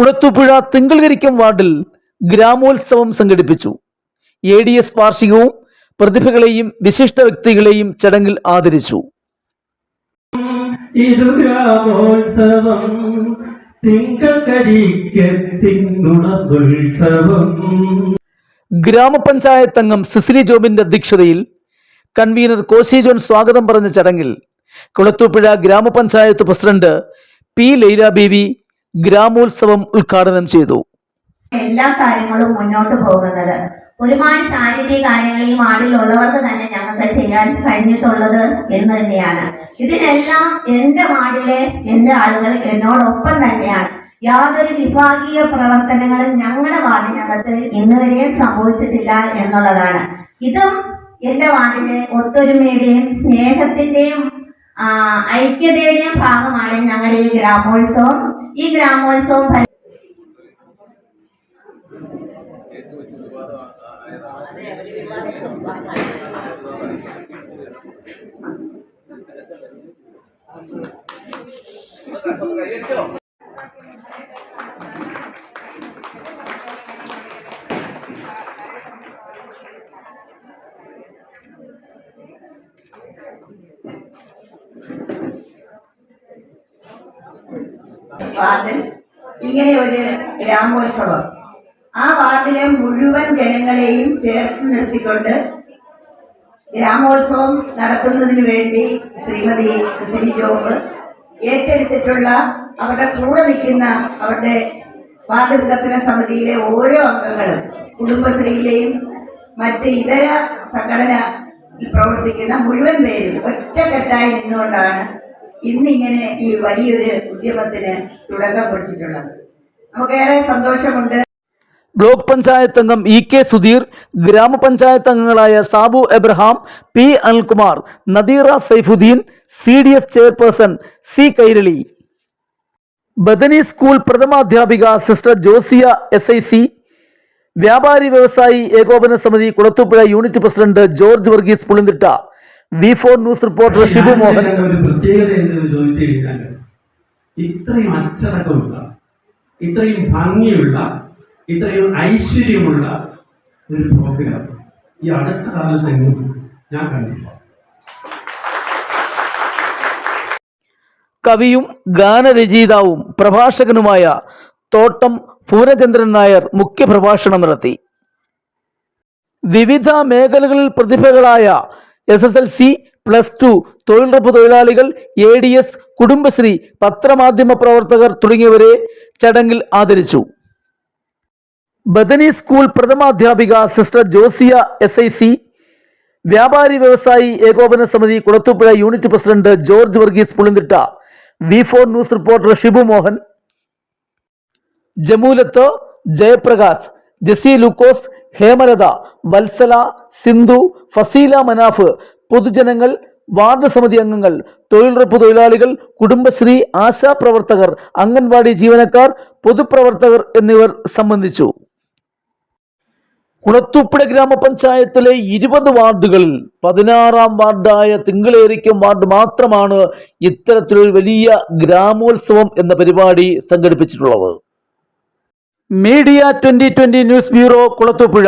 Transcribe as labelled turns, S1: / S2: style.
S1: കുളത്തൂപ്പുഴ തിങ്കൾകരിക്കം വാർഡിൽ ഗ്രാമോത്സവം സംഘടിപ്പിച്ചു. എ ഡി എസ് വാർഷികവും പ്രതിഭകളെയും വിശിഷ്ട വ്യക്തികളെയും ചടങ്ങിൽ ആദരിച്ചു.
S2: ഇതു ഗ്രാമോത്സവം
S1: ഗ്രാമപഞ്ചായത്ത് അംഗം സിസിലി ജോബിന്റെ അധ്യക്ഷതയിൽ കൺവീനർ കോശി ജോൺ സ്വാഗതം പറഞ്ഞ ചടങ്ങിൽ കുളത്തൂപ്പുഴ ഗ്രാമപഞ്ചായത്ത് പ്രസിഡന്റ് പി ലൈല ബീവി ഗ്രാമോത്സവം ഉദ്ഘാടനം ചെയ്തു.
S3: എല്ലാ കാര്യങ്ങളും മുന്നോട്ട് പോകുന്നത്. ഒരുപാട് ചാരിറ്റി കാര്യങ്ങൾ ഈ വാർഡിലുള്ളവർക്ക് തന്നെ ഞങ്ങൾക്ക് ചെയ്യാൻ കഴിഞ്ഞിട്ടുള്ളത് എന്ന് തന്നെയാണ്. ഇതിനെല്ലാം എന്റെ വാർഡിലെ എന്റെ ആളുകൾ എന്നോടൊപ്പം തന്നെയാണ്. യാതൊരു വിഭാഗീയ പ്രവർത്തനങ്ങളും ഞങ്ങളുടെ വാർഡിനകത്ത് ഇന്ന് വരെ സംഭവിച്ചിട്ടില്ല എന്നുള്ളതാണ്. ഇതും എന്റെ വാർഡിലെ ഒത്തൊരുമയുടെയും സ്നേഹത്തിന്റെയും ഐക്യതയുടെയും ഭാഗമാണ് ഞങ്ങളുടെ ഈ ഗ്രാമോത്സവം. ഈ ഗ്രാമോത്സവം ഫല- വാർഡിൽ ഇങ്ങനെ ഒരു ഗ്രാമോത്സവം. ആ വാർഡിലെ മുഴുവൻ ജനങ്ങളെയും ചേർത്ത് നിർത്തിക്കൊണ്ട് ഗ്രാമോത്സവം നടത്തുന്നതിന് വേണ്ടി ശ്രീമതി സിസിലി ജോബ് ഏറ്റെടുത്തിട്ടുള്ള അവരുടെ കൂടെ നിൽക്കുന്ന അവരുടെ വാർഡ് വികസന സമിതിയിലെ ഓരോ അംഗങ്ങളും കുടുംബശ്രീയിലെയും മറ്റ് ഇതര സംഘടന പ്രവർത്തിക്കുന്ന മുഴുവൻ പേരും ഒറ്റക്കെട്ടായി നിന്നുകൊണ്ടാണ് ഇന്നിങ്ങനെ ഈ വലിയൊരു ഉദ്യമത്തിന് തുടക്കം കുറിച്ചിട്ടുള്ളത്. നമുക്കേറെ സന്തോഷമുണ്ട്.
S1: ബ്ലോക്ക് പഞ്ചായത്ത് അംഗം ഇ കെ സുധീർ ഗ്രാമപഞ്ചായത്ത് അംഗങ്ങളായ Sabu Abraham P Anilkumar Nadeera Saifudheen C D S chairperson C Kairali. Bethany school പ്രഥമാധ്യാപിക sister Josia S I C. വ്യാപാരി വ്യവസായി ഏകോപന സമിതി Kulathupuzha unit president George Varghese Pulinthitta. V four news reporter Shibu Mohan
S2: ഒരു പ്രത്യേകത എന്ന് ചോദിച്ചു കഴിഞ്ഞാൽ ഇത്രയും അച്ചടക്കമുള്ള ഇത്രയും ഭംഗിയുള്ള ഇത്രയും ഐശ്വര്യമുള്ള ഒരു പ്രോഗ്രാം ഈ അടുത്ത കാലത്തെങ്ങും ഞാൻ കണ്ടില്ല
S1: കവിയും ഗാനരചയിതാവും പ്രഭാഷകനുമായ തോട്ടം പൂരചന്ദ്രൻ നായർ മുഖ്യപ്രഭാഷണം നടത്തി. വിവിധ മേഖലകളിൽ പ്രതിഭകളായ S S L C plus two തൊഴിലുറപ്പ് തൊഴിലാളികൾ എ ഡി എസ് കുടുംബശ്രീ പത്രമാധ്യമ പ്രവർത്തകർ തുടങ്ങിയവരെ ചടങ്ങിൽ ആദരിച്ചു. Bethany school പ്രഥമാധ്യാപിക sister Josia S I C വ്യാപാരി വ്യവസായി ഏകോപന സമിതി Kulathupuzha unit president George Varghese Pulinthitta V four news reporter Shibu Mohan Jamoolath Jayaprakash Jessy Lukose Hemalatha Vatsala Sindhu Faseela Manaf പൊതുജനങ്ങൾ വാർഡ് സമിതി അംഗങ്ങൾ തൊഴിലുറപ്പ് തൊഴിലാളികൾ കുടുംബശ്രീ ആശാപ്രവർത്തകർ അംഗൻവാടി ജീവനക്കാർ പൊതുപ്രവർത്തകർ എന്നിവർ സംബന്ധിച്ചു. കുളത്തൂപ്പുഴ ഗ്രാമപഞ്ചായത്തിലെ ഇരുപത് വാർഡുകളിൽ പതിനാറാം വാർഡായ തിങ്കളേരിക്കം വാർഡ് മാത്രമാണ് ഇത്തരത്തിലൊരു വലിയ ഗ്രാമോത്സവം എന്ന പരിപാടി സംഘടിപ്പിച്ചിട്ടുള്ളത്. Media twenty twenty news bureau Kulathupuzha